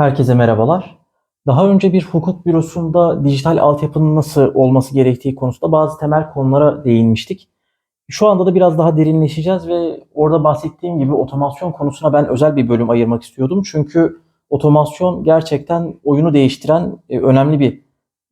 Herkese merhabalar. Daha önce bir hukuk bürosunda dijital altyapının nasıl olması gerektiği konusunda bazı temel konulara değinmiştik. Şu anda da biraz daha derinleşeceğiz ve orada bahsettiğim gibi otomasyon konusuna ben özel bir bölüm ayırmak istiyordum. Çünkü otomasyon gerçekten oyunu değiştiren e, önemli bir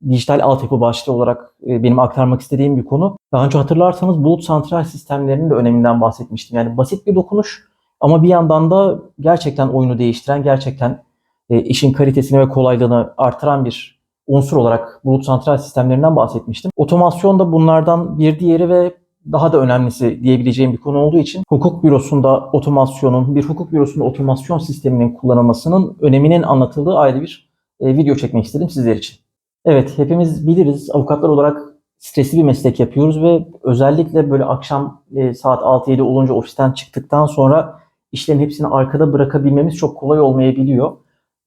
dijital altyapı başlığı olarak e, benim aktarmak istediğim bir konu. Daha önce hatırlarsanız bulut santral sistemlerinin de öneminden bahsetmiştim. Yani basit bir dokunuş ama bir yandan da gerçekten oyunu değiştiren, gerçekten e, işin kalitesini ve kolaylığını artıran bir unsur olarak bulut santral sistemlerinden bahsetmiştim. Otomasyon da bunlardan bir diğeri ve daha da önemlisi diyebileceğim bir konu olduğu için hukuk bürosunda otomasyonun, bir hukuk bürosunda otomasyon sisteminin kullanılmasının öneminin anlatıldığı ayrı bir e, video çekmek istedim sizler için. Evet, hepimiz biliriz avukatlar olarak stresli bir meslek yapıyoruz ve özellikle böyle akşam e, saat 6-7 olunca ofisten çıktıktan sonra işlerin hepsini arkada bırakabilmemiz çok kolay olmayabiliyor.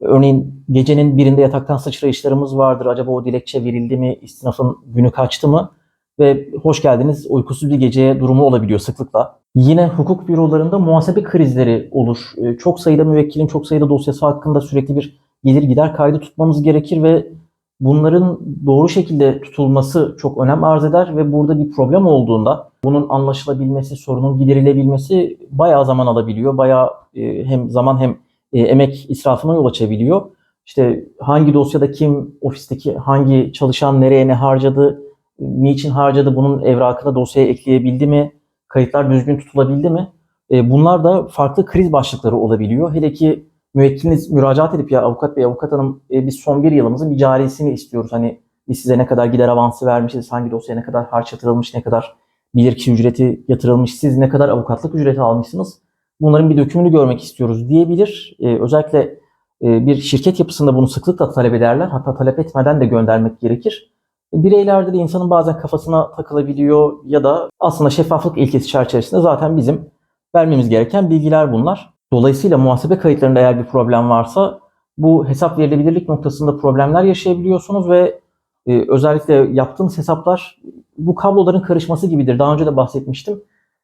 Örneğin gecenin birinde yataktan sıçrayışlarımız vardır. Acaba o dilekçe verildi mi? İstinafın günü kaçtı mı? Ve hoş geldiniz uykusuz bir geceye durumu olabiliyor sıklıkla. Yine hukuk bürolarında muhasebe krizleri olur. Ee, Çok sayıda müvekkilin çok sayıda dosyası hakkında sürekli bir gelir gider kaydı tutmamız gerekir ve bunların doğru şekilde tutulması çok önem arz eder ve burada bir problem olduğunda bunun anlaşılabilmesi, sorunun giderilebilmesi bayağı zaman alabiliyor. Bayağı e, hem zaman hem e, emek israfına yol açabiliyor. İşte hangi dosyada kim, ofisteki hangi çalışan nereye ne harcadı, niçin harcadı, bunun evrakını dosyaya ekleyebildi mi, kayıtlar düzgün tutulabildi mi? E, bunlar da farklı kriz başlıkları olabiliyor. Hele ki müvekkiliniz müracaat edip ya avukat bey, avukat hanım e, biz son bir yılımızın bir carisini istiyoruz. Hani biz size ne kadar gider avansı vermişiz, hangi dosyaya ne kadar harç yatırılmış, ne kadar bilirkişi ücreti yatırılmış, siz ne kadar avukatlık ücreti almışsınız bunların bir dökümünü görmek istiyoruz diyebilir. Ee, özellikle e, bir şirket yapısında bunu sıklıkla talep ederler. Hatta talep etmeden de göndermek gerekir. E, Bireylerde de insanın bazen kafasına takılabiliyor ya da aslında şeffaflık ilkesi çerçevesinde zaten bizim vermemiz gereken bilgiler bunlar. Dolayısıyla muhasebe kayıtlarında eğer bir problem varsa bu hesap verilebilirlik noktasında problemler yaşayabiliyorsunuz ve e, özellikle yaptığınız hesaplar bu kabloların karışması gibidir. Daha önce de bahsetmiştim.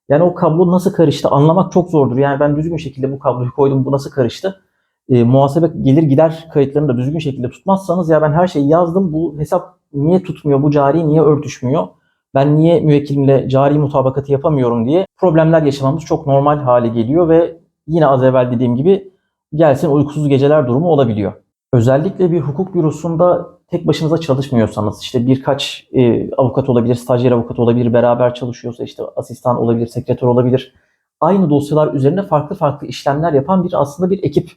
Yani o kablo nasıl karıştı anlamak çok zordur. Yani ben düzgün şekilde bu kabloyu koydum bu nasıl karıştı? E, muhasebe gelir gider kayıtlarını da düzgün şekilde tutmazsanız ya ben her şeyi yazdım bu hesap niye tutmuyor bu cari niye örtüşmüyor? Ben niye müvekkilimle cari mutabakatı yapamıyorum diye problemler yaşamamız çok normal hale geliyor ve yine az evvel dediğim gibi gelsin uykusuz geceler durumu olabiliyor. Özellikle bir hukuk bürosunda tek başınıza çalışmıyorsanız işte birkaç e, avukat olabilir, stajyer avukat olabilir, beraber çalışıyorsa işte asistan olabilir, sekreter olabilir. Aynı dosyalar üzerine farklı farklı işlemler yapan bir aslında bir ekip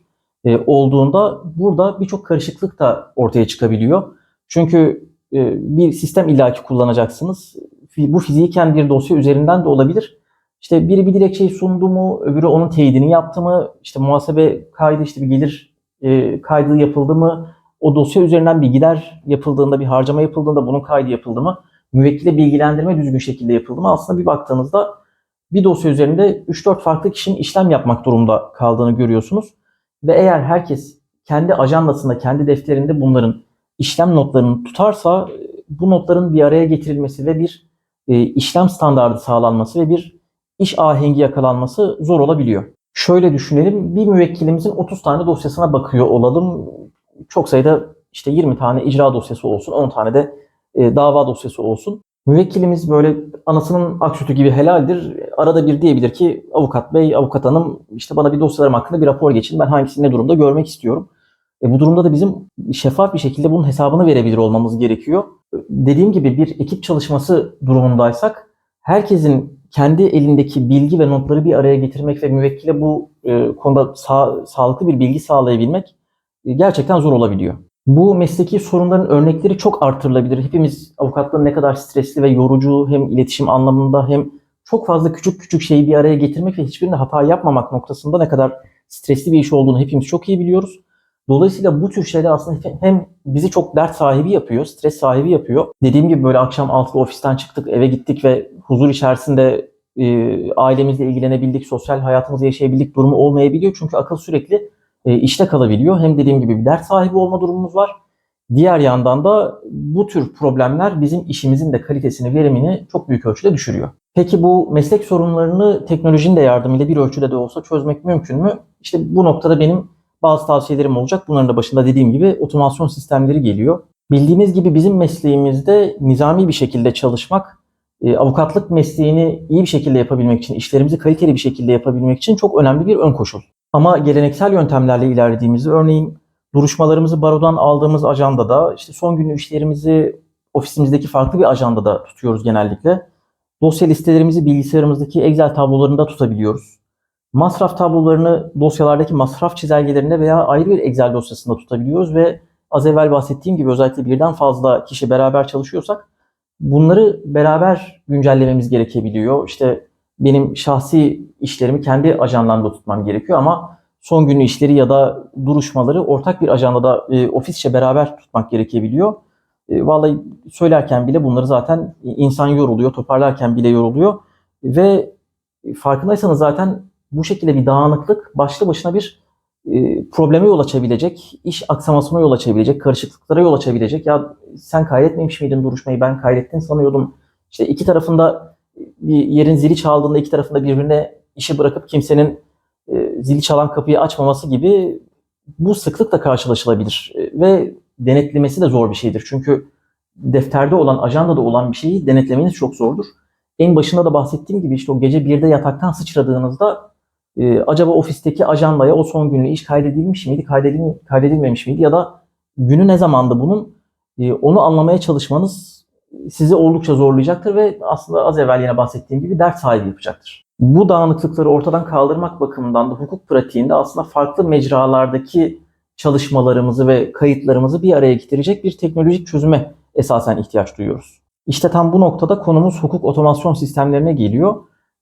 e, olduğunda burada birçok karışıklık da ortaya çıkabiliyor. Çünkü e, bir sistem illaki kullanacaksınız. Bu fiziken bir dosya üzerinden de olabilir. İşte biri bir dilekçeyi sundu mu, öbürü onun teyidini yaptı mı, işte muhasebe kaydı işte bir gelir e, kaydı yapıldı mı, o dosya üzerinden bir gider yapıldığında, bir harcama yapıldığında bunun kaydı yapıldı mı, müvekkile bilgilendirme düzgün şekilde yapıldı mı? Aslında bir baktığınızda bir dosya üzerinde 3-4 farklı kişinin işlem yapmak durumunda kaldığını görüyorsunuz. Ve eğer herkes kendi ajandasında, kendi defterinde bunların işlem notlarını tutarsa bu notların bir araya getirilmesi ve bir e, işlem standardı sağlanması ve bir iş ahengi yakalanması zor olabiliyor. Şöyle düşünelim, bir müvekkilimizin 30 tane dosyasına bakıyor olalım. Çok sayıda işte 20 tane icra dosyası olsun, 10 tane de e, dava dosyası olsun. Müvekkilimiz böyle anasının ak sütü gibi helaldir. Arada bir diyebilir ki avukat bey, avukat hanım işte bana bir dosyalarım hakkında bir rapor geçin. Ben hangisini ne durumda görmek istiyorum. E, bu durumda da bizim şeffaf bir şekilde bunun hesabını verebilir olmamız gerekiyor. Dediğim gibi bir ekip çalışması durumundaysak herkesin kendi elindeki bilgi ve notları bir araya getirmek ve müvekkile bu e, konuda sağ- sağlıklı bir bilgi sağlayabilmek gerçekten zor olabiliyor. Bu mesleki sorunların örnekleri çok artırılabilir. Hepimiz avukatlığın ne kadar stresli ve yorucu hem iletişim anlamında hem çok fazla küçük küçük şeyi bir araya getirmek ve hiçbirinde hata yapmamak noktasında ne kadar stresli bir iş olduğunu hepimiz çok iyi biliyoruz. Dolayısıyla bu tür şeyler aslında hem bizi çok dert sahibi yapıyor, stres sahibi yapıyor. Dediğim gibi böyle akşam 6'da ofisten çıktık, eve gittik ve huzur içerisinde e, ailemizle ilgilenebildik, sosyal hayatımızı yaşayabildik durumu olmayabiliyor. Çünkü akıl sürekli e, işte kalabiliyor. Hem dediğim gibi bir dert sahibi olma durumumuz var. Diğer yandan da bu tür problemler bizim işimizin de kalitesini, verimini çok büyük ölçüde düşürüyor. Peki bu meslek sorunlarını teknolojinin de yardımıyla bir ölçüde de olsa çözmek mümkün mü? İşte bu noktada benim bazı tavsiyelerim olacak. Bunların da başında dediğim gibi otomasyon sistemleri geliyor. Bildiğiniz gibi bizim mesleğimizde nizami bir şekilde çalışmak, e, avukatlık mesleğini iyi bir şekilde yapabilmek için, işlerimizi kaliteli bir şekilde yapabilmek için çok önemli bir ön koşul. Ama geleneksel yöntemlerle ilerlediğimizde örneğin duruşmalarımızı barodan aldığımız ajandada, işte son günlük işlerimizi ofisimizdeki farklı bir ajandada tutuyoruz genellikle. Dosya listelerimizi bilgisayarımızdaki Excel tablolarında tutabiliyoruz. Masraf tablolarını dosyalardaki masraf çizelgelerinde veya ayrı bir Excel dosyasında tutabiliyoruz ve az evvel bahsettiğim gibi özellikle birden fazla kişi beraber çalışıyorsak bunları beraber güncellememiz gerekebiliyor. İşte benim şahsi işlerimi kendi ajandamda tutmam gerekiyor ama son günlü işleri ya da duruşmaları ortak bir ajandada e, ofisçe beraber tutmak gerekebiliyor. E, vallahi söylerken bile bunları zaten insan yoruluyor, toparlarken bile yoruluyor ve farkındaysanız zaten bu şekilde bir dağınıklık başlı başına bir e, probleme yol açabilecek, iş aksamasına yol açabilecek, karışıklıklara yol açabilecek. Ya sen kaydetmemiş miydin duruşmayı ben kaydettin sanıyordum. İşte iki tarafında bir yerin zili çaldığında iki tarafında birbirine işi bırakıp kimsenin e, zili çalan kapıyı açmaması gibi bu sıklıkla karşılaşılabilir E, ve denetlemesi de zor bir şeydir. Çünkü defterde olan, ajandada olan bir şeyi denetlemeniz çok zordur. En başında da bahsettiğim gibi işte o gece 1'de yataktan sıçradığınızda e, acaba ofisteki ajandaya o son günlü iş kaydedilmiş miydi, kaydedil, kaydedilmemiş miydi ya da günü ne zamandı bunun e, onu anlamaya çalışmanız sizi oldukça zorlayacaktır ve aslında az evvel yine bahsettiğim gibi dert sahibi yapacaktır. Bu dağınıklıkları ortadan kaldırmak bakımından da hukuk pratiğinde aslında farklı mecralardaki çalışmalarımızı ve kayıtlarımızı bir araya getirecek bir teknolojik çözüme esasen ihtiyaç duyuyoruz. İşte tam bu noktada konumuz hukuk otomasyon sistemlerine geliyor.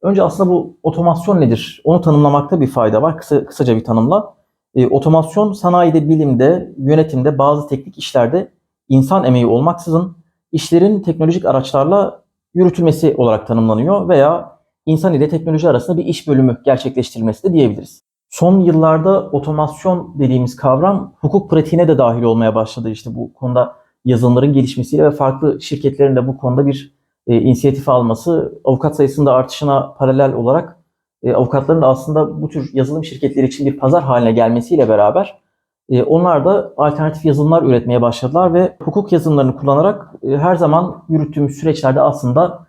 Önce aslında bu otomasyon nedir? Onu tanımlamakta bir fayda var. Kısa, kısaca bir tanımla. E, otomasyon sanayide, bilimde, yönetimde, bazı teknik işlerde insan emeği olmaksızın işlerin teknolojik araçlarla yürütülmesi olarak tanımlanıyor veya insan ile teknoloji arasında bir iş bölümü gerçekleştirilmesi de diyebiliriz. Son yıllarda otomasyon dediğimiz kavram hukuk pratiğine de dahil olmaya başladı. İşte bu konuda yazılımların gelişmesiyle ve farklı şirketlerin de bu konuda bir e, inisiyatif alması avukat sayısında artışına paralel olarak e, avukatların da aslında bu tür yazılım şirketleri için bir pazar haline gelmesiyle beraber onlar da alternatif yazılımlar üretmeye başladılar ve hukuk yazılımlarını kullanarak e, her zaman yürüttüğümüz süreçlerde aslında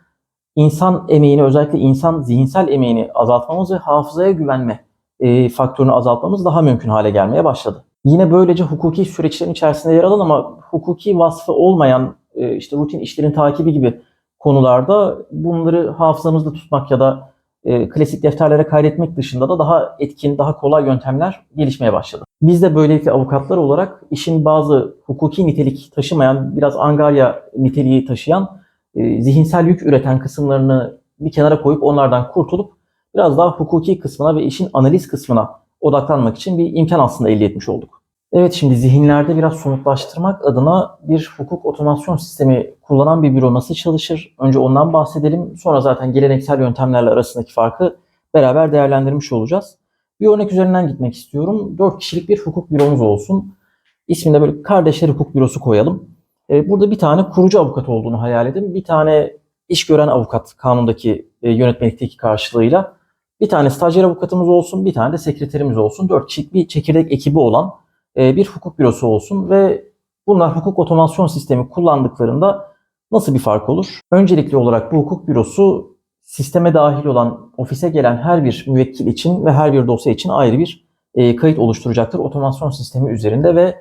insan emeğini özellikle insan zihinsel emeğini azaltmamız ve hafızaya güvenme e, faktörünü azaltmamız daha mümkün hale gelmeye başladı. Yine böylece hukuki süreçlerin içerisinde yer alan ama hukuki vasfı olmayan e, işte rutin işlerin takibi gibi konularda bunları hafızamızda tutmak ya da e, klasik defterlere kaydetmek dışında da daha etkin, daha kolay yöntemler gelişmeye başladı. Biz de böylelikle avukatlar olarak işin bazı hukuki nitelik taşımayan, biraz angarya niteliği taşıyan, e, zihinsel yük üreten kısımlarını bir kenara koyup onlardan kurtulup biraz daha hukuki kısmına ve işin analiz kısmına odaklanmak için bir imkan aslında elde etmiş olduk. Evet şimdi zihinlerde biraz somutlaştırmak adına bir hukuk otomasyon sistemi kullanan bir büro nasıl çalışır? Önce ondan bahsedelim. Sonra zaten geleneksel yöntemlerle arasındaki farkı beraber değerlendirmiş olacağız. Bir örnek üzerinden gitmek istiyorum. 4 kişilik bir hukuk büromuz olsun. İsminde böyle kardeşler hukuk bürosu koyalım. Ee, Burada bir tane kurucu avukat olduğunu hayal edin. Bir tane iş gören avukat kanundaki e, yönetmelikteki karşılığıyla. Bir tane stajyer avukatımız olsun, bir tane de sekreterimiz olsun. 4 kişilik bir çekirdek ekibi olan e, bir hukuk bürosu olsun ve bunlar hukuk otomasyon sistemi kullandıklarında nasıl bir fark olur? Öncelikli olarak bu hukuk bürosu sisteme dahil olan ofise gelen her bir müvekkil için ve her bir dosya için ayrı bir e, kayıt oluşturacaktır otomasyon sistemi üzerinde ve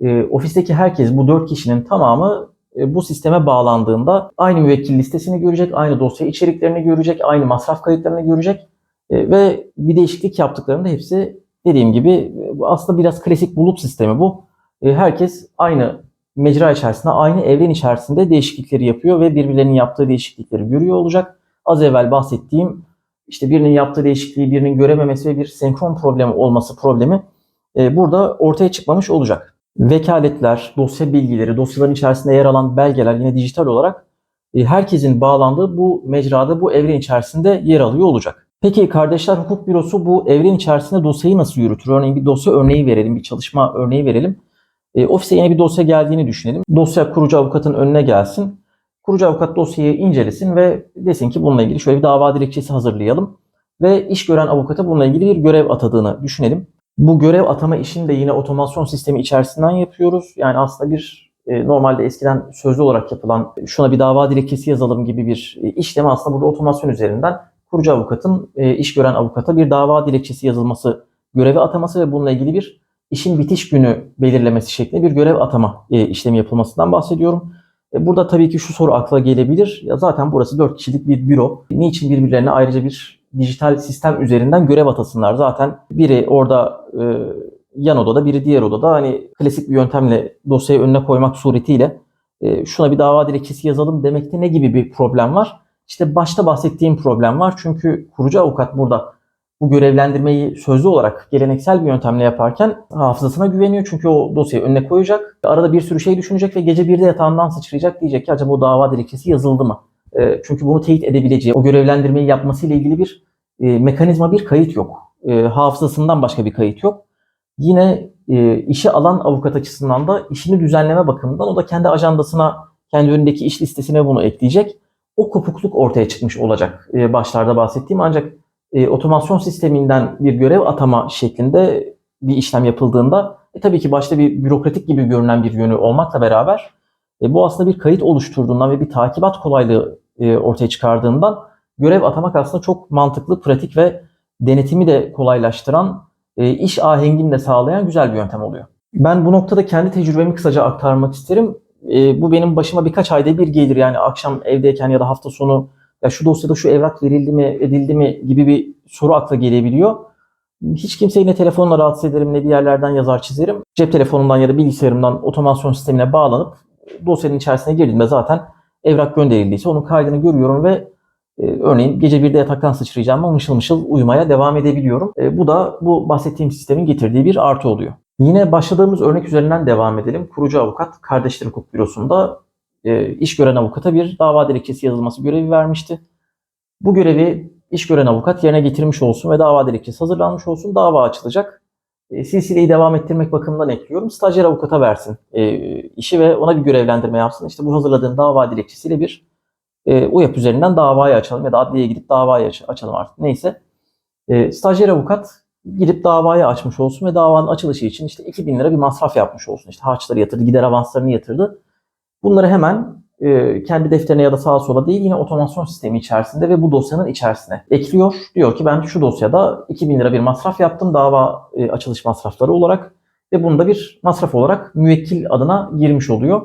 e, ofisteki herkes bu dört kişinin tamamı e, bu sisteme bağlandığında aynı müvekkil listesini görecek, aynı dosya içeriklerini görecek, aynı masraf kayıtlarını görecek e, ve bir değişiklik yaptıklarında hepsi dediğim gibi e, aslında biraz klasik bulut sistemi bu. E, herkes aynı mecra içerisinde, aynı evren içerisinde değişiklikleri yapıyor ve birbirlerinin yaptığı değişiklikleri görüyor olacak. Az evvel bahsettiğim işte birinin yaptığı değişikliği birinin görememesi ve bir senkron problemi olması problemi e, burada ortaya çıkmamış olacak. Vekaletler, dosya bilgileri, dosyaların içerisinde yer alan belgeler yine dijital olarak herkesin bağlandığı bu mecrada, bu evren içerisinde yer alıyor olacak. Peki Kardeşler Hukuk Bürosu bu evren içerisinde dosyayı nasıl yürütür? Örneğin bir dosya örneği verelim, bir çalışma örneği verelim. E, ofise yine bir dosya geldiğini düşünelim. Dosya kurucu avukatın önüne gelsin. Kurucu avukat dosyayı incelesin ve desin ki bununla ilgili şöyle bir dava dilekçesi hazırlayalım. Ve iş gören avukata bununla ilgili bir görev atadığını düşünelim. Bu görev atama işini de yine otomasyon sistemi içerisinden yapıyoruz. Yani aslında bir e, normalde eskiden sözlü olarak yapılan şuna bir dava dilekçesi yazalım gibi bir e, işlemi aslında burada otomasyon üzerinden kurucu avukatın e, iş gören avukata bir dava dilekçesi yazılması, görevi ataması ve bununla ilgili bir işin bitiş günü belirlemesi şeklinde bir görev atama e, işlemi yapılmasından bahsediyorum. E, Burada tabii ki şu soru akla gelebilir. Ya zaten burası 4 kişilik bir büro. Niçin birbirlerine ayrıca bir dijital sistem üzerinden görev atasınlar? Zaten biri orada e, yan odada, biri diğer odada hani klasik bir yöntemle dosyayı önüne koymak suretiyle e, şuna bir dava dilekçesi yazalım demekte ne gibi bir problem var? İşte başta bahsettiğim problem var. Çünkü kurucu avukat burada bu görevlendirmeyi sözlü olarak geleneksel bir yöntemle yaparken hafızasına güveniyor. Çünkü o dosyayı önüne koyacak. Arada bir sürü şey düşünecek ve gece birde yatağından sıçrayacak. Diyecek ki acaba o dava dilekçesi yazıldı mı? E, çünkü bunu teyit edebileceği, o görevlendirmeyi yapmasıyla ilgili bir e, mekanizma, bir kayıt yok. E, hafızasından başka bir kayıt yok. Yine e, işe alan avukat açısından da işini düzenleme bakımından o da kendi ajandasına, kendi önündeki iş listesine bunu ekleyecek. O kopukluk ortaya çıkmış olacak e, başlarda bahsettiğim ancak e, otomasyon sisteminden bir görev atama şeklinde bir işlem yapıldığında e, tabii ki başta bir bürokratik gibi görünen bir yönü olmakla beraber e, bu aslında bir kayıt oluşturduğundan ve bir takibat kolaylığı e, ortaya çıkardığından görev atamak aslında çok mantıklı, pratik ve denetimi de kolaylaştıran, e, iş ahengini de sağlayan güzel bir yöntem oluyor. Ben bu noktada kendi tecrübemi kısaca aktarmak isterim. E, bu benim başıma birkaç ayda bir gelir. Yani akşam evdeyken ya da hafta sonu ya şu dosyada şu evrak verildi mi, edildi mi gibi bir soru akla gelebiliyor. Hiç kimseyi ne telefonla rahatsız ederim ne bir yerlerden yazar çizerim. Cep telefonumdan ya da bilgisayarımdan otomasyon sistemine bağlanıp dosyanın içerisine girdiğimde zaten evrak gönderildiyse onun kaydını görüyorum ve e, örneğin gece birde yataktan sıçrayacağım ama mışıl mışıl uyumaya devam edebiliyorum. E, bu da bu bahsettiğim sistemin getirdiği bir artı oluyor. Yine başladığımız örnek üzerinden devam edelim. Kurucu avukat Kardeşler Hukuk Bürosu'nda e, iş gören avukata bir dava dilekçesi yazılması görevi vermişti. Bu görevi iş gören avukat yerine getirmiş olsun ve dava dilekçesi hazırlanmış olsun. Dava açılacak. E, silsileyi devam ettirmek bakımından ekliyorum. Stajyer avukata versin e, işi ve ona bir görevlendirme yapsın. İşte bu hazırladığın dava dilekçesiyle bir e, UYAP üzerinden davayı açalım ya da adliyeye gidip davayı aç- açalım artık neyse. E, stajyer avukat gidip davayı açmış olsun ve davanın açılışı için işte 2000 lira bir masraf yapmış olsun. İşte harçları yatırdı, gider avanslarını yatırdı. Bunları hemen e, kendi defterine ya da sağa sola değil yine otomasyon sistemi içerisinde ve bu dosyanın içerisine ekliyor. Diyor ki ben şu dosyada 2000 lira bir masraf yaptım dava e, açılış masrafları olarak ve bunda bir masraf olarak müvekkil adına girmiş oluyor.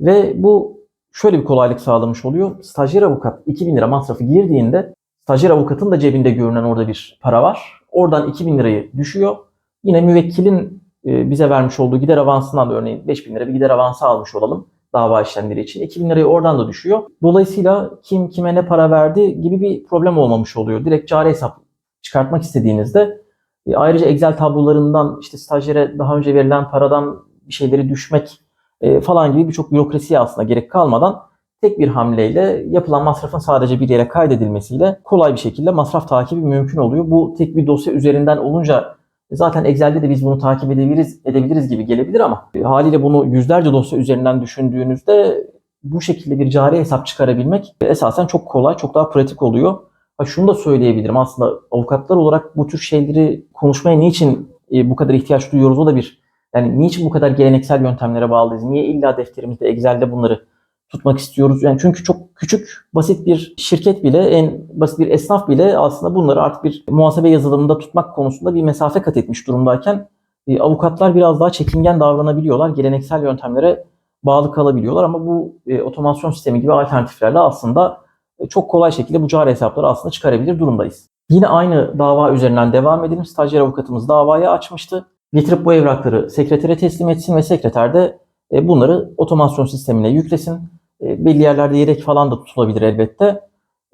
Ve bu şöyle bir kolaylık sağlamış oluyor. Stajyer avukat 2000 lira masrafı girdiğinde stajyer avukatın da cebinde görünen orada bir para var. Oradan 2000 lirayı düşüyor. Yine müvekkilin e, bize vermiş olduğu gider avansından da örneğin 5000 lira bir gider avansı almış olalım dava işlemleri için. 2000 lirayı oradan da düşüyor. Dolayısıyla kim kime ne para verdi gibi bir problem olmamış oluyor. Direkt cari hesap çıkartmak istediğinizde e, ayrıca Excel tablolarından işte stajyere daha önce verilen paradan bir şeyleri düşmek e, falan gibi birçok bürokrasiye aslında gerek kalmadan tek bir hamleyle yapılan masrafın sadece bir yere kaydedilmesiyle kolay bir şekilde masraf takibi mümkün oluyor. Bu tek bir dosya üzerinden olunca zaten Excel'de de biz bunu takip edebiliriz, edebiliriz gibi gelebilir ama e, haliyle bunu yüzlerce dosya üzerinden düşündüğünüzde bu şekilde bir cari hesap çıkarabilmek esasen çok kolay, çok daha pratik oluyor. Ha şunu da söyleyebilirim aslında avukatlar olarak bu tür şeyleri konuşmaya niçin e, bu kadar ihtiyaç duyuyoruz o da bir yani niçin bu kadar geleneksel yöntemlere bağlıyız? Niye illa defterimizde Excel'de bunları tutmak istiyoruz? Yani çünkü çok küçük, basit bir şirket bile, en basit bir esnaf bile aslında bunları artık bir muhasebe yazılımında tutmak konusunda bir mesafe kat etmiş durumdayken e, avukatlar biraz daha çekingen davranabiliyorlar. Geleneksel yöntemlere bağlı kalabiliyorlar ama bu e, otomasyon sistemi gibi alternatiflerle aslında e, çok kolay şekilde bu cari hesapları aslında çıkarabilir durumdayız. Yine aynı dava üzerinden devam edelim. Stajyer avukatımız davayı açmıştı. Getirip bu evrakları sekretere teslim etsin ve sekreter de e, bunları otomasyon sistemine yüklesin. E, belli yerlerde yedek falan da tutulabilir elbette.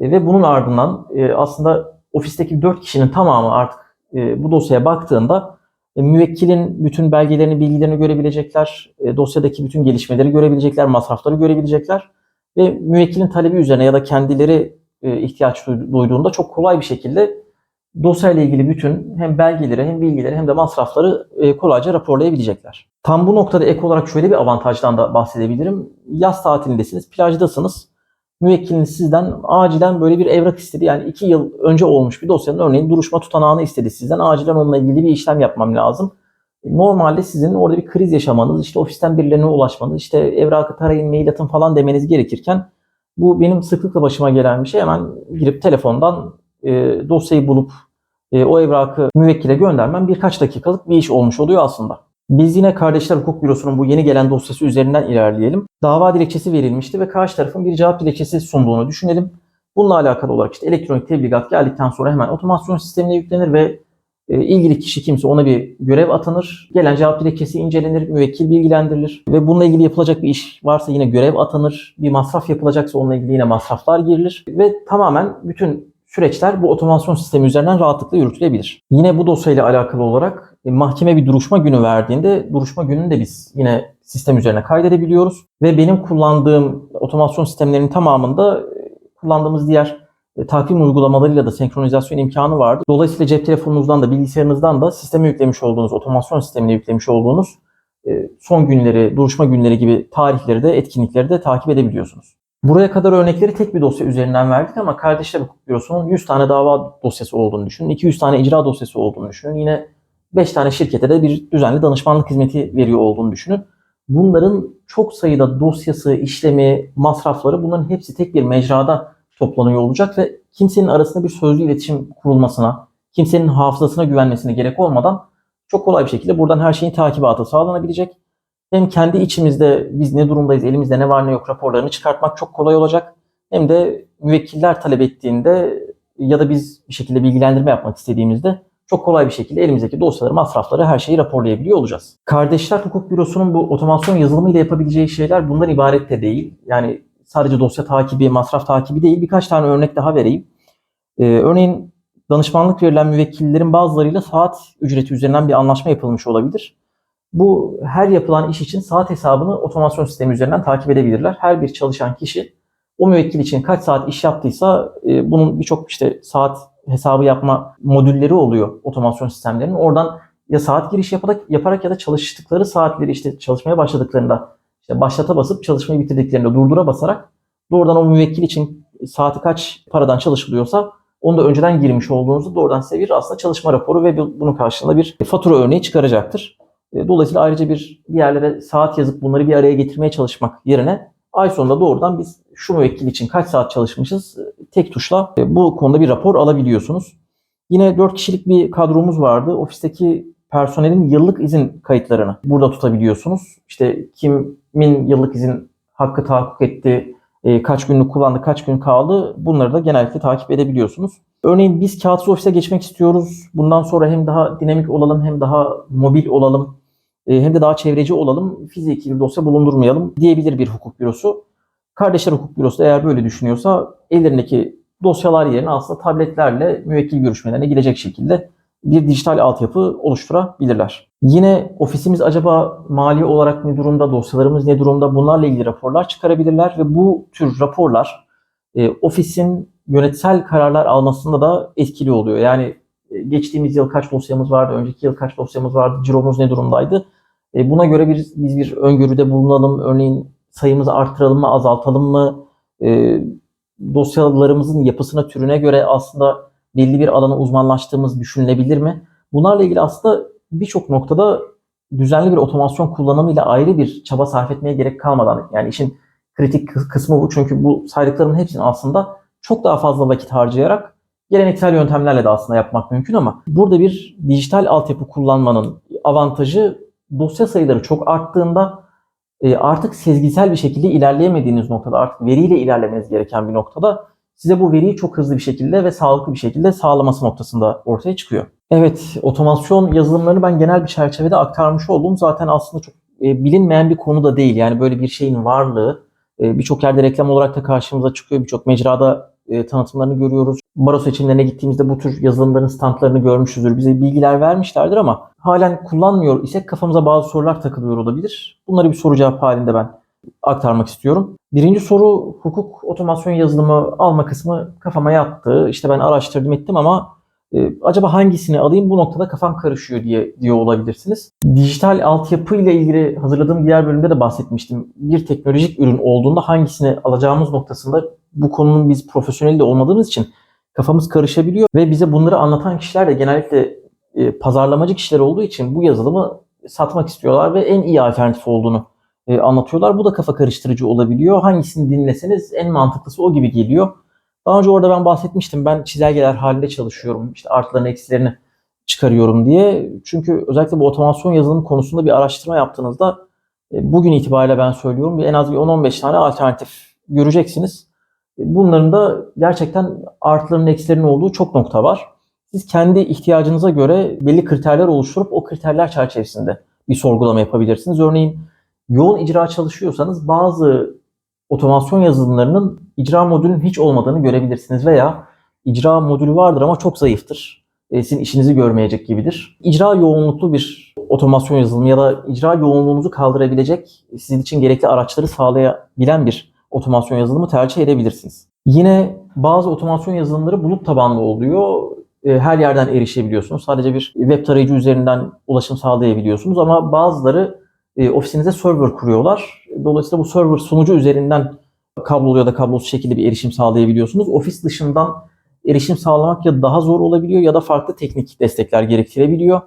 E, ve bunun ardından e, aslında ofisteki 4 kişinin tamamı artık bu dosyaya baktığında e, müvekkilin bütün belgelerini, bilgilerini görebilecekler, e, dosyadaki bütün gelişmeleri görebilecekler, masrafları görebilecekler ve müvekkilin talebi üzerine ya da kendileri ihtiyaç duy- duyduğunda çok kolay bir şekilde dosyayla ilgili bütün hem belgeleri hem bilgileri hem de masrafları e, kolayca raporlayabilecekler. Tam bu noktada ek olarak şöyle bir avantajdan da bahsedebilirim. Yaz tatilindesiniz, plajdasınız. müvekkiliniz sizden acilen böyle bir evrak istedi. Yani iki yıl önce olmuş bir dosyanın örneğin duruşma tutanağını istedi sizden. Acilen onunla ilgili bir işlem yapmam lazım. Normalde sizin orada bir kriz yaşamanız, işte ofisten birilerine ulaşmanız, işte evrakı tarayın, mail atın falan demeniz gerekirken bu benim sıklıkla başıma gelen bir şey. Hemen girip telefondan e, dosyayı bulup e, o evrakı müvekkile göndermem birkaç dakikalık bir iş olmuş oluyor aslında. Biz yine Kardeşler Hukuk Bürosu'nun bu yeni gelen dosyası üzerinden ilerleyelim. Dava dilekçesi verilmişti ve karşı tarafın bir cevap dilekçesi sunduğunu düşünelim. Bununla alakalı olarak işte elektronik tebligat geldikten sonra hemen otomasyon sistemine yüklenir ve e, ilgili kişi kimse ona bir görev atanır. Gelen cevap dilekçesi incelenir, müvekkil bilgilendirilir ve bununla ilgili yapılacak bir iş varsa yine görev atanır. Bir masraf yapılacaksa onunla ilgili yine masraflar girilir ve tamamen bütün süreçler bu otomasyon sistemi üzerinden rahatlıkla yürütülebilir. Yine bu dosyayla alakalı olarak e, mahkeme bir duruşma günü verdiğinde duruşma gününü de biz yine sistem üzerine kaydedebiliyoruz ve benim kullandığım otomasyon sistemlerinin tamamında e, kullandığımız diğer e, takvim uygulamalarıyla da senkronizasyon imkanı vardı. Dolayısıyla cep telefonunuzdan da bilgisayarınızdan da sisteme yüklemiş olduğunuz, otomasyon sistemine yüklemiş olduğunuz son günleri, duruşma günleri gibi tarihleri de, etkinlikleri de takip edebiliyorsunuz. Buraya kadar örnekleri tek bir dosya üzerinden verdik ama Kardeşler Hukuk Bürosu'nun 100 tane dava dosyası olduğunu düşünün, 200 tane icra dosyası olduğunu düşünün. Yine 5 tane şirkete de bir düzenli danışmanlık hizmeti veriyor olduğunu düşünün. Bunların çok sayıda dosyası, işlemi, masrafları bunların hepsi tek bir mecrada toplanıyor olacak ve kimsenin arasında bir sözlü iletişim kurulmasına, kimsenin hafızasına güvenmesine gerek olmadan çok kolay bir şekilde buradan her şeyin takibatı sağlanabilecek. Hem kendi içimizde biz ne durumdayız, elimizde ne var ne yok raporlarını çıkartmak çok kolay olacak. Hem de müvekkiller talep ettiğinde ya da biz bir şekilde bilgilendirme yapmak istediğimizde çok kolay bir şekilde elimizdeki dosyaları, masrafları, her şeyi raporlayabiliyor olacağız. Kardeşler Hukuk Bürosu'nun bu otomasyon yazılımıyla yapabileceği şeyler bundan ibaret de değil. Yani sadece dosya takibi, masraf takibi değil. Birkaç tane örnek daha vereyim. Ee, örneğin danışmanlık verilen müvekkillerin bazılarıyla saat ücreti üzerinden bir anlaşma yapılmış olabilir. Bu her yapılan iş için saat hesabını otomasyon sistemi üzerinden takip edebilirler. Her bir çalışan kişi o müvekkil için kaç saat iş yaptıysa e, bunun birçok işte saat hesabı yapma modülleri oluyor otomasyon sistemlerinin. Oradan ya saat giriş yaparak, yaparak ya da çalıştıkları saatleri işte çalışmaya başladıklarında işte başlata basıp çalışmayı bitirdiklerinde durdura basarak doğrudan o müvekkil için saati kaç paradan çalışılıyorsa onu da önceden girmiş olduğunuzda doğrudan size bir aslında çalışma raporu ve bunun karşılığında bir fatura örneği çıkaracaktır. E, Dolayısıyla ayrıca bir bir yerlere saat yazıp bunları bir araya getirmeye çalışmak yerine ay sonunda doğrudan biz şu müvekkil için kaç saat çalışmışız e, tek tuşla e, bu konuda bir rapor alabiliyorsunuz. Yine 4 kişilik bir kadromuz vardı. Ofisteki personelin yıllık izin kayıtlarını burada tutabiliyorsunuz. İşte kimin yıllık izin hakkı tahakkuk etti, kaç günlük kullandı, kaç gün kaldı bunları da genellikle takip edebiliyorsunuz. Örneğin biz kağıtsız ofise geçmek istiyoruz. Bundan sonra hem daha dinamik olalım hem daha mobil olalım hem de daha çevreci olalım. Fiziki bir dosya bulundurmayalım diyebilir bir hukuk bürosu. Kardeşler Hukuk Bürosu eğer böyle düşünüyorsa ellerindeki dosyalar yerine aslında tabletlerle müvekkil görüşmelerine gidecek şekilde bir dijital altyapı oluşturabilirler. Yine ofisimiz acaba mali olarak ne durumda, dosyalarımız ne durumda bunlarla ilgili raporlar çıkarabilirler ve bu tür raporlar e, ofisin yönetsel kararlar almasında da etkili oluyor. Yani e, geçtiğimiz yıl kaç dosyamız vardı, önceki yıl kaç dosyamız vardı, ciromuz ne durumdaydı? E, buna göre bir, biz bir öngörüde bulunalım. Örneğin sayımızı artıralım mı, azaltalım mı? E, dosyalarımızın yapısına, türüne göre aslında belli bir alana uzmanlaştığımız düşünülebilir mi? Bunlarla ilgili aslında birçok noktada düzenli bir otomasyon kullanımıyla ayrı bir çaba sarf etmeye gerek kalmadan yani işin kritik kısmı bu çünkü bu saydıklarımın hepsini aslında çok daha fazla vakit harcayarak geleneksel yöntemlerle de aslında yapmak mümkün ama burada bir dijital altyapı kullanmanın avantajı dosya sayıları çok arttığında e, artık sezgisel bir şekilde ilerleyemediğiniz noktada artık veriyle ilerlemeniz gereken bir noktada size bu veriyi çok hızlı bir şekilde ve sağlıklı bir şekilde sağlaması noktasında ortaya çıkıyor. Evet, otomasyon yazılımlarını ben genel bir çerçevede aktarmış oldum. Zaten aslında çok e, bilinmeyen bir konu da değil. Yani böyle bir şeyin varlığı e, birçok yerde reklam olarak da karşımıza çıkıyor. Birçok mecrada e, tanıtımlarını görüyoruz. Baro seçimlerine gittiğimizde bu tür yazılımların standlarını görmüşüzdür. Bize bilgiler vermişlerdir ama halen kullanmıyor isek kafamıza bazı sorular takılıyor olabilir. Bunları bir soru cevap halinde ben aktarmak istiyorum. Birinci soru hukuk otomasyon yazılımı alma kısmı kafama yattı. İşte ben araştırdım ettim ama e, acaba hangisini alayım bu noktada kafam karışıyor diye diyor olabilirsiniz. Dijital altyapı ile ilgili hazırladığım diğer bölümde de bahsetmiştim. Bir teknolojik ürün olduğunda hangisini alacağımız noktasında bu konunun biz profesyoneli de olmadığımız için kafamız karışabiliyor ve bize bunları anlatan kişiler de genellikle e, pazarlamacı kişiler olduğu için bu yazılımı satmak istiyorlar ve en iyi alternatif olduğunu e, anlatıyorlar. Bu da kafa karıştırıcı olabiliyor. Hangisini dinleseniz en mantıklısı o gibi geliyor. Daha önce orada ben bahsetmiştim. Ben çizelgeler halinde çalışıyorum. İşte artılarını eksilerini çıkarıyorum diye. Çünkü özellikle bu otomasyon yazılım konusunda bir araştırma yaptığınızda e, bugün itibariyle ben söylüyorum en az bir 10-15 tane alternatif göreceksiniz. Bunların da gerçekten artılarının eksilerinin olduğu çok nokta var. Siz kendi ihtiyacınıza göre belli kriterler oluşturup o kriterler çerçevesinde bir sorgulama yapabilirsiniz. Örneğin yoğun icra çalışıyorsanız bazı otomasyon yazılımlarının icra modülünün hiç olmadığını görebilirsiniz veya icra modülü vardır ama çok zayıftır. E, Sizin işinizi görmeyecek gibidir. İcra yoğunluklu bir otomasyon yazılımı ya da icra yoğunluğunuzu kaldırabilecek, sizin için gerekli araçları sağlayabilen bir otomasyon yazılımı tercih edebilirsiniz. Yine bazı otomasyon yazılımları bulut tabanlı oluyor. E, Her yerden erişebiliyorsunuz. Sadece bir web tarayıcı üzerinden ulaşım sağlayabiliyorsunuz ama bazıları e, ofisinize server kuruyorlar. Dolayısıyla bu server sunucu üzerinden kablolu ya da kablosuz şekilde bir erişim sağlayabiliyorsunuz. Ofis dışından erişim sağlamak ya daha zor olabiliyor ya da farklı teknik destekler gerektirebiliyor.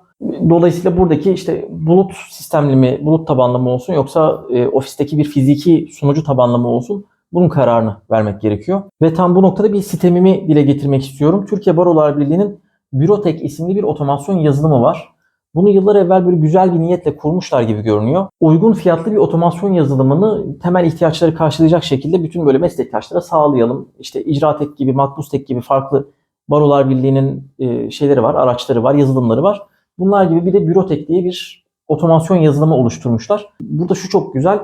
Dolayısıyla buradaki işte bulut sistemli mi, bulut tabanlı mı olsun yoksa e, ofisteki bir fiziki sunucu tabanlı mı olsun bunun kararını vermek gerekiyor. Ve tam bu noktada bir sistemimi dile getirmek istiyorum. Türkiye Barolar Birliği'nin Bürotek isimli bir otomasyon yazılımı var. Bunu yıllar evvel böyle güzel bir niyetle kurmuşlar gibi görünüyor. Uygun fiyatlı bir otomasyon yazılımını temel ihtiyaçları karşılayacak şekilde bütün böyle meslektaşlara sağlayalım. İşte İcratek gibi, Makbustek gibi farklı Barolar Birliği'nin e, şeyleri var, araçları var, yazılımları var. Bunlar gibi bir de Bürotek diye bir otomasyon yazılımı oluşturmuşlar. Burada şu çok güzel.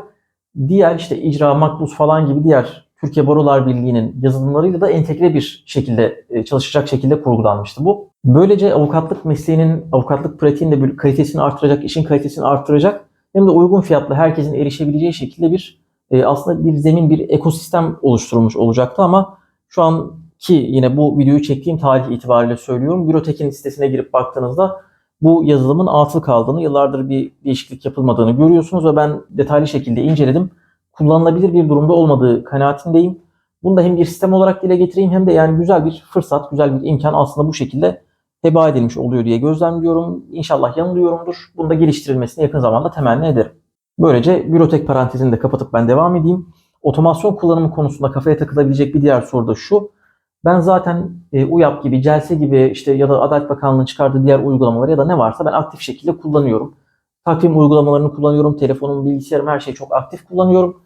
Diğer işte icra, makbuz falan gibi diğer Türkiye Barolar Birliği'nin yazılımlarıyla da entegre bir şekilde e, çalışacak şekilde kurgulanmıştı bu. Böylece avukatlık mesleğinin, avukatlık pratiğinin de kalitesini artıracak, işin kalitesini artıracak hem de uygun fiyatlı herkesin erişebileceği şekilde bir e, aslında bir zemin, bir ekosistem oluşturulmuş olacaktı ama şu anki yine bu videoyu çektiğim tarih itibariyle söylüyorum. Bürotek'in sitesine girip baktığınızda bu yazılımın atıl kaldığını, yıllardır bir değişiklik yapılmadığını görüyorsunuz ve ben detaylı şekilde inceledim. Kullanılabilir bir durumda olmadığı kanaatindeyim. Bunu da hem bir sistem olarak dile getireyim hem de yani güzel bir fırsat, güzel bir imkan aslında bu şekilde heba edilmiş oluyor diye gözlemliyorum. İnşallah yanılıyorumdur. Bunu da geliştirilmesini yakın zamanda temenni ederim. Böylece bürotek parantezini de kapatıp ben devam edeyim. Otomasyon kullanımı konusunda kafaya takılabilecek bir diğer soru da şu. Ben zaten e, UYAP gibi, CELSE gibi işte ya da Adalet Bakanlığı'nın çıkardığı diğer uygulamaları ya da ne varsa ben aktif şekilde kullanıyorum. Takvim uygulamalarını kullanıyorum. Telefonum, bilgisayarım her şeyi çok aktif kullanıyorum.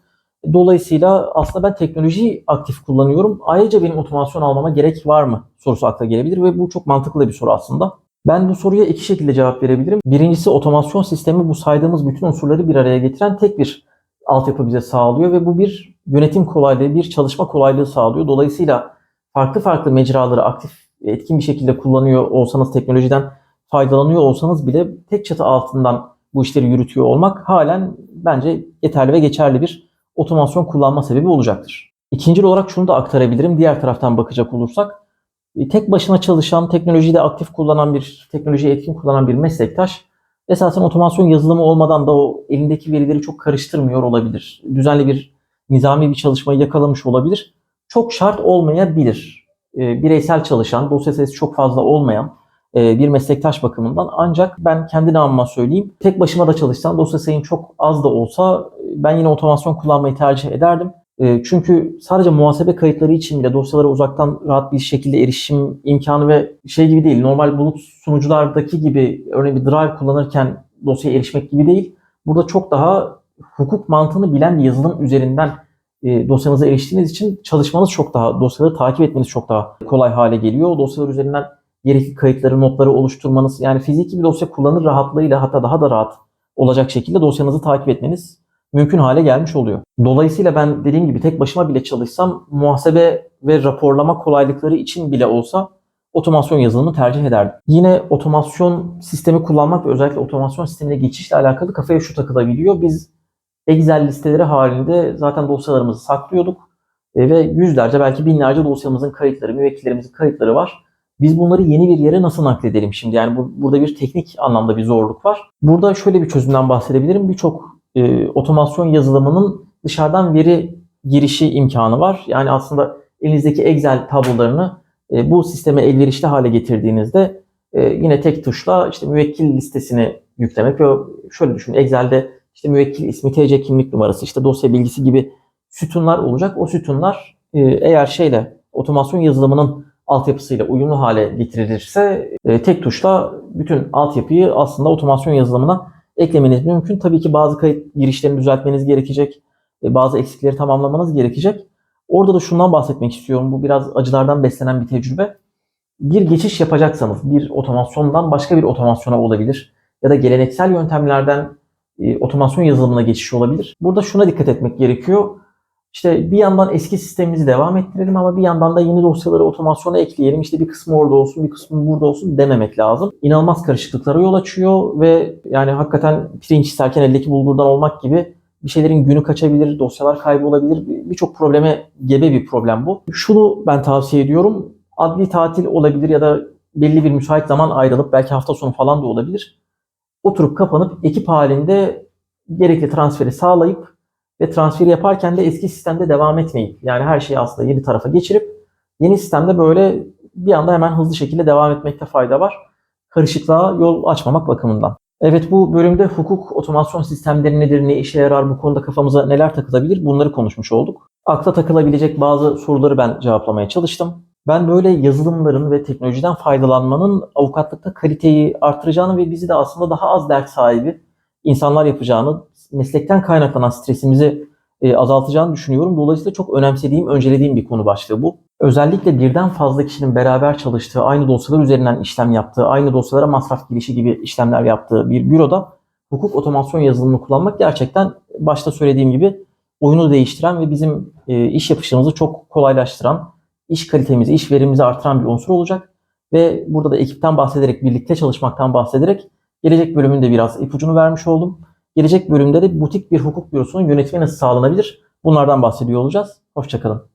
Dolayısıyla aslında ben teknolojiyi aktif kullanıyorum. Ayrıca benim otomasyon almama gerek var mı sorusu akla gelebilir ve bu çok mantıklı bir soru aslında. Ben bu soruya iki şekilde cevap verebilirim. Birincisi otomasyon sistemi bu saydığımız bütün unsurları bir araya getiren tek bir altyapı bize sağlıyor ve bu bir yönetim kolaylığı, bir çalışma kolaylığı sağlıyor. Dolayısıyla farklı farklı mecraları aktif, etkin bir şekilde kullanıyor olsanız, teknolojiden faydalanıyor olsanız bile tek çatı altından bu işleri yürütüyor olmak halen bence yeterli ve geçerli bir otomasyon kullanma sebebi olacaktır. İkinci olarak şunu da aktarabilirim. Diğer taraftan bakacak olursak e, tek başına çalışan, teknolojiyi de aktif kullanan bir, teknolojiyi etkin kullanan bir meslektaş esasen otomasyon yazılımı olmadan da o elindeki verileri çok karıştırmıyor olabilir. Düzenli bir nizami bir çalışmayı yakalamış olabilir. Çok şart olmayabilir. E, bireysel çalışan, dosya sayısı çok fazla olmayan e, bir meslektaş bakımından ancak ben kendi namıma söyleyeyim. Tek başıma da çalışsam dosya sayım çok az da olsa ben yine otomasyon kullanmayı tercih ederdim. E, Çünkü sadece muhasebe kayıtları için bile dosyalara uzaktan rahat bir şekilde erişim imkanı ve şey gibi değil. Normal bulut sunuculardaki gibi örneğin bir drive kullanırken dosyaya erişmek gibi değil. Burada çok daha hukuk mantığını bilen bir yazılım üzerinden e, dosyanıza eriştiğiniz için çalışmanız çok daha, dosyaları takip etmeniz çok daha kolay hale geliyor. Dosyalar üzerinden gerekli kayıtları, notları oluşturmanız yani fiziki bir dosya kullanır rahatlığıyla hatta daha da rahat olacak şekilde dosyanızı takip etmeniz mümkün hale gelmiş oluyor. Dolayısıyla ben dediğim gibi tek başıma bile çalışsam muhasebe ve raporlama kolaylıkları için bile olsa otomasyon yazılımını tercih ederdim. Yine otomasyon sistemi kullanmak ve özellikle otomasyon sistemine geçişle alakalı kafaya şu takılabiliyor. Biz Excel listeleri halinde zaten dosyalarımızı saklıyorduk E, ve yüzlerce belki binlerce dosyamızın kayıtları, müvekkillerimizin kayıtları var. Biz bunları yeni bir yere nasıl nakledelim şimdi? Yani bu, burada bir teknik anlamda bir zorluk var. Burada şöyle bir çözümden bahsedebilirim. Birçok e, otomasyon yazılımının dışarıdan veri girişi imkanı var. Yani aslında elinizdeki Excel tablolarını e, bu sisteme elverişli hale getirdiğinizde e, yine tek tuşla işte müvekkil listesini yüklemek ve şöyle düşünün Excel'de işte müvekkil ismi, TC kimlik numarası, işte dosya bilgisi gibi sütunlar olacak. O sütunlar e, eğer şeyle otomasyon yazılımının altyapısıyla uyumlu hale getirilirse e, tek tuşla bütün altyapıyı aslında otomasyon yazılımına eklemeniz mümkün. Tabii ki bazı kayıt girişlerini düzeltmeniz gerekecek. e, Bazı eksikleri tamamlamanız gerekecek. Orada da şundan bahsetmek istiyorum. Bu biraz acılardan beslenen bir tecrübe. Bir geçiş yapacaksanız bir otomasyondan başka bir otomasyona olabilir. Ya da geleneksel yöntemlerden e, otomasyon yazılımına geçiş olabilir. Burada şuna dikkat etmek gerekiyor. İşte bir yandan eski sistemimizi devam ettirelim ama bir yandan da yeni dosyaları otomasyona ekleyelim. İşte bir kısmı orada olsun, bir kısmı burada olsun dememek lazım. İnanılmaz karışıklıklara yol açıyor ve yani hakikaten pirinç isterken eldeki bulgurdan olmak gibi bir şeylerin günü kaçabilir, dosyalar kaybolabilir. Bir- Birçok probleme gebe bir problem bu. Şunu ben tavsiye ediyorum. Adli tatil olabilir ya da belli bir müsait zaman ayrılıp belki hafta sonu falan da olabilir. Oturup kapanıp ekip halinde gerekli transferi sağlayıp ve transferi yaparken de eski sistemde devam etmeyip yani her şeyi aslında yeni tarafa geçirip yeni sistemde böyle bir anda hemen hızlı şekilde devam etmekte fayda var. Karışıklığa yol açmamak bakımından. Evet bu bölümde hukuk otomasyon sistemleri nedir, ne işe yarar, bu konuda kafamıza neler takılabilir bunları konuşmuş olduk. Akla takılabilecek bazı soruları ben cevaplamaya çalıştım. Ben böyle yazılımların ve teknolojiden faydalanmanın avukatlıkta kaliteyi artıracağını ve bizi de aslında daha az dert sahibi insanlar yapacağını, meslekten kaynaklanan stresimizi e, azaltacağını düşünüyorum. Dolayısıyla çok önemsediğim, öncelediğim bir konu başlığı bu. Özellikle birden fazla kişinin beraber çalıştığı, aynı dosyalar üzerinden işlem yaptığı, aynı dosyalara masraf girişi gibi işlemler yaptığı bir büroda hukuk otomasyon yazılımını kullanmak gerçekten başta söylediğim gibi oyunu değiştiren ve bizim e, iş yapışımızı çok kolaylaştıran, iş kalitemizi, iş verimimizi artıran bir unsur olacak. Ve burada da ekipten bahsederek, birlikte çalışmaktan bahsederek gelecek bölümünde biraz ipucunu vermiş oldum. Gelecek bölümde de butik bir hukuk bürosunun yönetimi nasıl sağlanabilir? Bunlardan bahsediyor olacağız. Hoşçakalın.